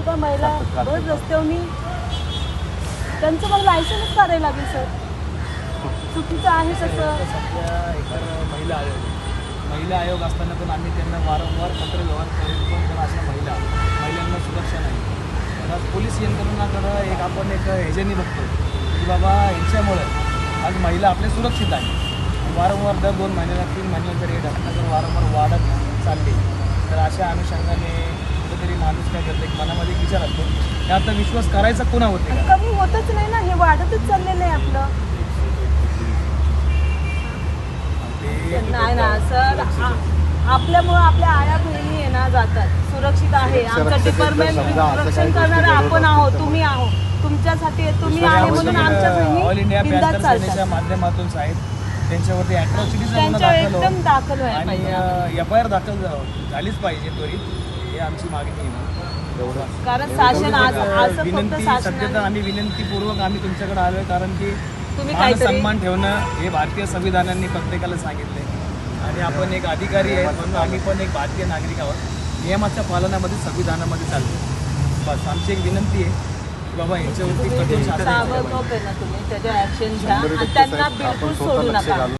सुद्धा महिला बरं रस्त्यावरनी त्यांचं मला लायसन्स काढायला लागेल सर. चुकीचं आहे तसं. सध्या महिला आयोग. महिला आयोग असताना पण आम्ही त्यांना वारंवार पत्र व्यवहार करून पण पण अशा महिला महिलांना सुरक्षा नाही. तर आज पोलीस यंत्रणाकडं एक आपण एक ह्याच्यानी बघतो की बाबा यांच्यामुळं आज महिला आपल्या सुरक्षित आहे वारंवार दर दोन महिन्याला तीन महिन्याला जर हे घटना जर वारंवार वाढत चालली तर अशा अनुषंगाने माणूस काय करतो मनामध्ये एक विचार असतो. की आता विश्वास करायचा कोणा होते का? कमी होतच नाही ना हे वाढतच चाललेलं आहे आपलं. ते नाही ना सर आ- आपल्यामुळं आपल्या आया बहिणी आहे ना जातात. सुरक्षित आहे. आमचं डिपार्टमेंट रक्षण करणारं आपण आहोत तुम्ही आहोत. तुमच्यासाठी तुम्ही आहे म्हणून आमच्या ऑल इंडिया बहिणी पॅन्थर सेनेच्या चालतात. माध्यमातून साहेब त्यांच्यावरती अॅट्रॉसिटीचा गुन्हा त्यांच्या दाखल हो एकदम दाखल व्हायला आणि पाहिजे एफ आय आर दाखल झा- झालीच पाहिजे त्वरित. ही आमची मागणी आहे कारण शासन आज असं फक्त विनंती शासनाने आम्ही विनंतीपूर्वक आम्ही तुमच्याकडे आलोय कारण की तुम्ही मान काहीतरी सन्मान ठेवणं हे भारतीय संविधानाने प्रत्येकाला सांगितले आणि आपण एक अधिकारी आहेत म्हणून आम्ही पण एक भारतीय नागरिक आहोत. नियमाच्या पालनामध्ये संविधानामध्ये चालतो बस आमची एक विनंती आहे की बाबा यांच्यावरती कठोर शासन ताबडतोब आहे ना तुम्ही त्याच्या ऍक्शन घ्या आणि त्यांना बिलकुल सोडू नका.